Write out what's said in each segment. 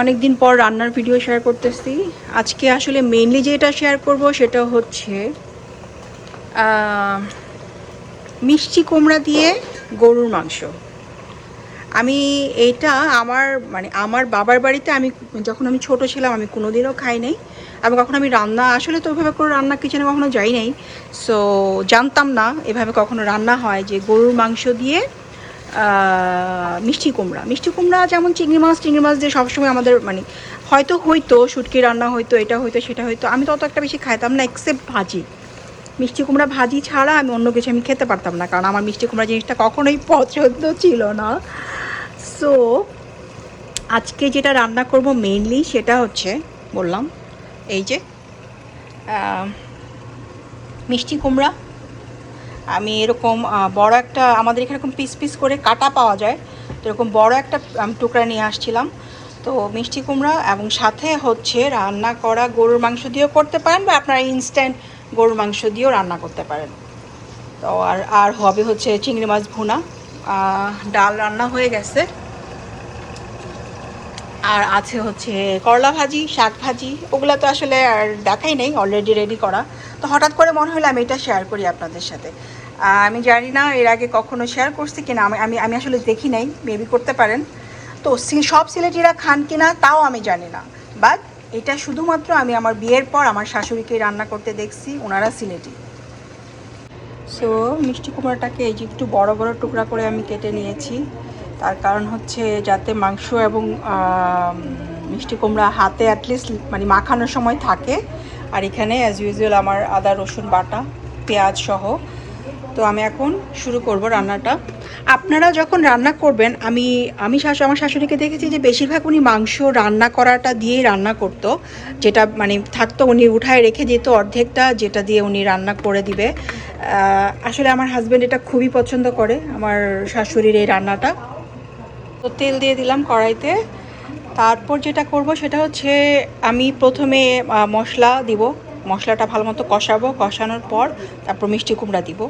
অনেক দিন পর রান্নার ভিডিও শেয়ার করতেছি। আজকে আসলে মেইনলি যেটা শেয়ার করব সেটা হচ্ছে মিষ্টি কুমড়া দিয়ে গরুর মাংস। আমি এটা আমার মানে আমার বাবার বাড়িতে আমি যখন আমি ছোট ছিলাম, আমি কোনোদিনও খাই নাই। আমি কখনো আমি রান্না, আসলে তো ওইভাবে করে রান্না কিচেনে কখনো যাই নাই। সো জানতাম না এভাবে কখনো রান্না হয় যে গরুর মাংস দিয়ে মিষ্টি কুমড়া। মিষ্টি কুমড়া যেমন চিংড়ি মাছ চিংড়ি মাছ দিয়ে সবসময় আমাদের মানে হয়তো হইতো, শুটকি রান্না হইতো, এটা হইতো, সেটা হইতো, আমি তত একটা বেশি খাইতাম না এক্সেপ্ট ভাজি। মিষ্টি কুমড়া ভাজি ছাড়া আমি অন্য কিছু আমি খেতে পারতাম না, কারণ আমার মিষ্টি কুমড়া জিনিসটা কখনোই পছন্দ ছিল না। সো আজকে যেটা রান্না করব মেইনলি সেটা হচ্ছে, বললাম, এই যে মিষ্টি কুমড়া আমি এরকম বড় একটা, আমাদের এখানে এরকম পিস পিস করে কাটা পাওয়া যায়। তো এরকম বড় একটা, আমি, টুকরা নিয়ে আসছিলাম। তো মিষ্টি কুমড়া এবং সাথে হচ্ছে রান্না করা গরুর মাংস দিয়েও করতে পারেন বা আপনারা ইনস্ট্যান্ট গরুর মাংস দিয়েও রান্না করতে পারেন। তো আর আর হবে হচ্ছে চিংড়ি মাছ ভুনা। ডাল রান্না হয়ে গেছে। আর আছে হচ্ছে করলা ভাজি, শাক ভাজি, ওগুলো তো আসলে আর দেখাই নেই অলরেডি রেডি করা। তো হঠাৎ করে মনে হলো আমি এটা শেয়ার করি আপনাদের সাথে। আমি জানি না এর আগে কখনো শেয়ার করছি কিনা, আমি আমি আমি আসলে দেখি নাই মেবি করতে পারেন। তো সব সিলেটিরা খান কিনা তাও আমি জানি না। বাট এটা শুধুমাত্র আমি আমার বিয়ের পর আমার শাশুড়িকে রান্না করতে দেখছি, ওনারা সিলেটি। সো মিষ্টি কুমড়াটাকে এই যে একটু বড় বড় টুকরা করে আমি কেটে নিয়েছি। তার কারণ হচ্ছে যাতে মাংস এবং মিষ্টি কুমড়া হাতে অ্যাটলিস্ট মানে মাখানোর সময় থাকে। আর এখানে অ্যাজ ইউজুয়াল আমার আদা, রসুন, বাটা, পেঁয়াজ সহ। তো আমি এখন শুরু করব রান্নাটা। আপনারা যখন রান্না করবেন, আমি আমি শাশু, আমার শাশুড়িকে দেখেছি যে বেশিরভাগ উনি মাংস রান্না করাটা দিয়েই রান্না করতো। যেটা মানে থাকতো উনি উঠায় রেখে দিত অর্ধেকটা, যেটা দিয়ে উনি রান্না করে দিবে। আসলে আমার হাজব্যান্ড এটা খুবই পছন্দ করে, আমার শাশুড়ির এই রান্নাটা। তো তেল দিয়ে দিলাম কড়াইতে। তারপর যেটা করব সেটা হচ্ছে আমি প্রথমে মশলা দিব। মশলাটা ভালো মতো কষাবো। কষানোর পর তারপর মিষ্টি কুমড়া দিব।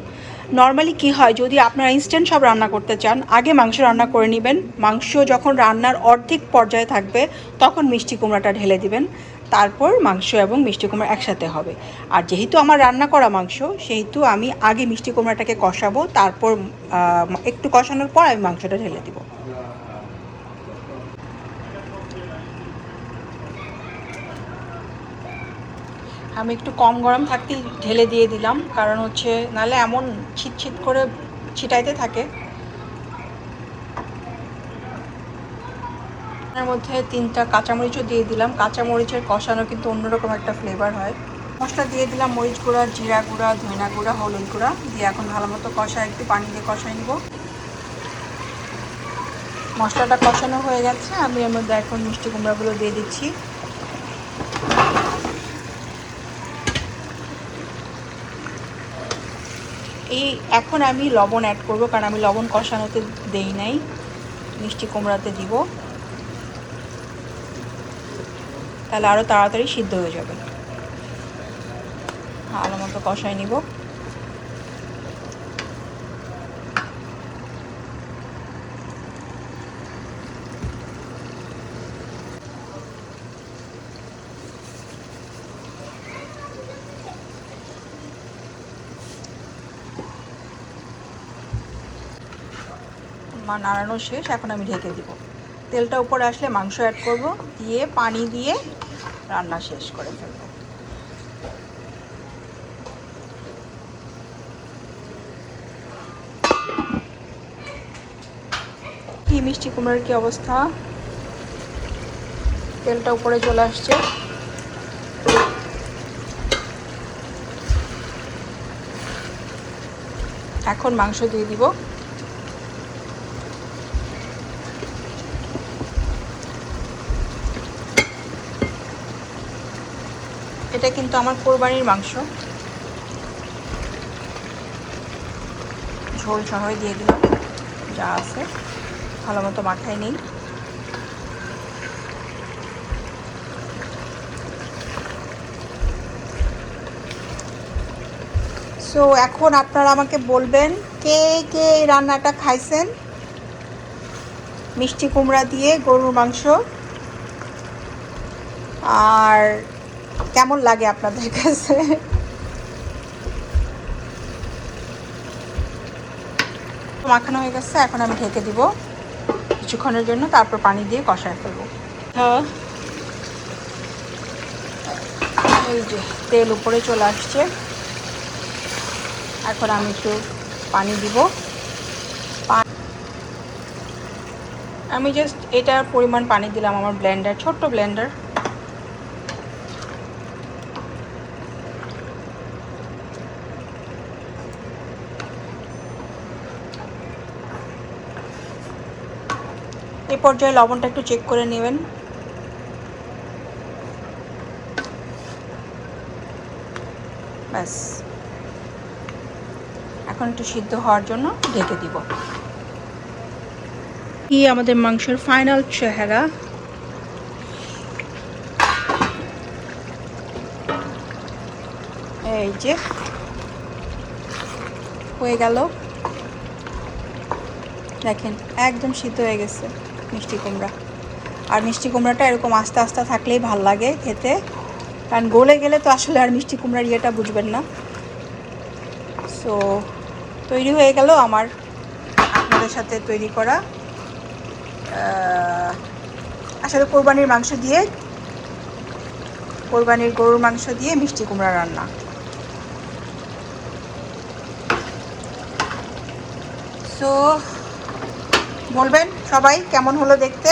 নর্মালি কি হয়, যদি আপনারা ইনস্ট্যান্ট সব রান্না করতে চান, আগে মাংস রান্না করে নেবেন। মাংস যখন রান্নার অর্ধেক পর্যায়ে থাকবে, তখন মিষ্টি কুমড়াটা ঢেলে দিবেন। তারপর মাংস এবং মিষ্টি কুমড়া একসাথে হবে। আর যেহেতু আমার রান্না করা মাংস, সেহেতু আমি আগে মিষ্টি কুমড়াটাকে কষাবো। তারপর একটু কষানোর পর আমি মাংসটা ঢেলে দিব। আমি একটু কম গরম থাকতেই ঢেলে দিয়ে দিলাম, কারণ হচ্ছে নালে এমন ছিট ছিট করে ছিটাইতে থাকে। এর মধ্যে তিনটা কাঁচামরিচও দিয়ে দিলাম। কাঁচামরিচের কষানো কিন্তু অন্যরকম একটা ফ্লেভার হয়। মশলা দিয়ে দিলাম মরিচ গুঁড়া, জিরা গুঁড়া, ধনিয়া গুঁড়া, হলুদ গুঁড়া। দিয়ে এখন ভালো মতো কষা একটু পানি দিয়ে কষাই নিব। মশলাটা কষানো হয়ে গেছে। আমি এর মধ্যে এখন মিষ্টি কুমড়াগুলো দিয়ে দিচ্ছি। এই এখন আমি লবণ অ্যাড করব, কারণ আমি লবণ কষানোতে দেই নাই। মিষ্টি কুমড়াতে দিব। তাহলে আরও তাড়াতাড়ি সিদ্ধ হয়ে যাবে। ভালো মতো কষাই নিব। নাড়ানো শেষ, এখন আমি ঢেকে দিব। তেলটা উপরে আসলে মাংস অ্যাড করব, দিয়ে পানি দিয়ে রান্না শেষ করে ফেলব। কি মিষ্টি কুমড়ার কি অবস্থা? তেলটা উপরে চলে আসছে। এখন মাংস দিয়ে দিব। এটা কিন্তু আমার কোরবানির মাংস। ঝোল সহই দিয়ে দিলাম, যা আছে। ভালো মতো মাথায় নেই। সো এখন আপনারা আমাকে বলবেন, কে কে রান্নাটা খাইছেন? মিষ্টি কুমড়া দিয়ে গরুর মাংস। আর কেমন লাগে আপনাদের কাছে? মাখানো হয়ে গেছে, এখন আমি ঢেকে দিব কিছুক্ষণের জন্য, তারপর পানি দিয়ে কষায় ফেলব। এই যে, তেল উপরে চলে আসছে। এখন আমি একটু পানি দিব। আমি জাস্ট এটার পরিমাণ পানি দিলাম, আমার ব্লেন্ডার ছোট্ট ব্লেন্ডার এই পর্যায়ে লবণটা একটু চেক করে নেবেন। ব্যাস। এখন একটু সিদ্ধ হওয়ার জন্য ঢেকে দিব। কি আমাদের মাংসের ফাইনাল চেহারা। এই যে হয়ে গেল। দেখেন একদম সিদ্ধ হয়ে গেছে। মিষ্টি কুমড়া। আর মিষ্টি কুমড়াটা এরকম আস্তে আস্তে থাকলেই ভালো লাগে খেতে। কারণ গলে গেলে তো আসলে আর মিষ্টি কুমড়ার ইয়েটা বুঝবেন না। সো তৈরি হয়ে গেল আমার আপনাদের সাথে তৈরি করা আসলে কোরবানির মাংস দিয়ে, কোরবানির গরুর মাংস দিয়ে মিষ্টি কুমড়া রান্না। সো বলবেন? সবাই কেমন হলো দেখতে?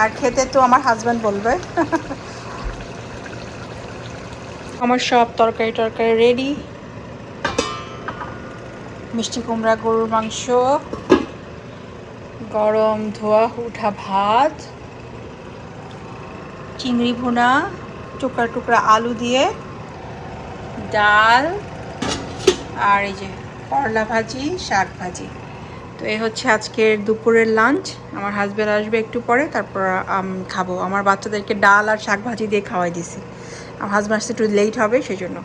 আর খেতে তো আমার হাজব্যান্ড বলবে। আমার সব তরকারি টরকারি রেডি মিষ্টি কুমড়া, গরুর মাংস, গরম ধোয়া, উঠা ভাত, চিংড়ি ভুনা, টুকরা টুকরা আলু দিয়ে ডাল, আর এই যে করলা ভাজি, শাক ভাজি। তো এই হচ্ছে আজকের দুপুরের লাঞ্চ আমার হাজব্যান্ড আসবে একটু পরে, তারপর খাব। আমার বাচ্চাদেরকে ডাল আর শাক ভাজি দিয়ে খাওয়াই দিছি। আমার হাজব্যান্ড একটু লেট হবে সেই জন্য